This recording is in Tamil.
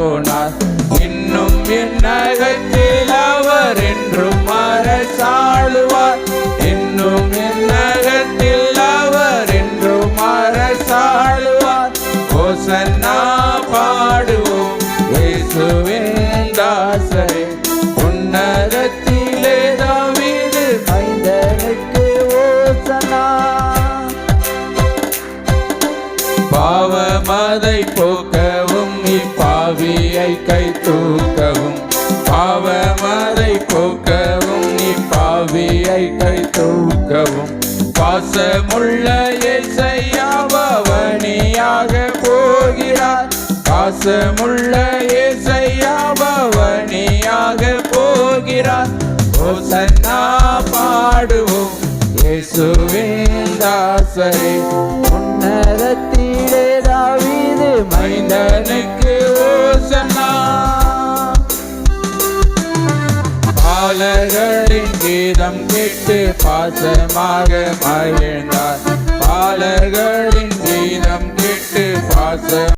போனார். இன்னும் விண்ணகத்தில் அவர் என்றும் அரசாளுவார். இன்னும் விண்ணகத்தில் அவர் என்றும் அரசாளுவார். ஓசன்னா பாடுவோம். இயேசுவின் தாசரே உன்னதத்திலே தாவீது மைந்தனுக்கு ஓசனா பாவமதை போக்க இப்பாவியை கை தூக்கவும் பாவமதை போக்கவும் நீ பாவியை கை தூக்கவும். பாசமுள்ள இசையாபவனியாக போகிறார். பாசமுள்ள இசையாபவனியாக போகிறார். ஓசன்னா பாடுவோம் இயேசுவின் தாசரே. உன்னதத்திலே தாவீது மைந்தனுக்கு பாலர்களின் கீதம் கேட்டு பாசமாக மகிழ்ந்தார். பாலர்களின் கீதம் கேட்டு பாச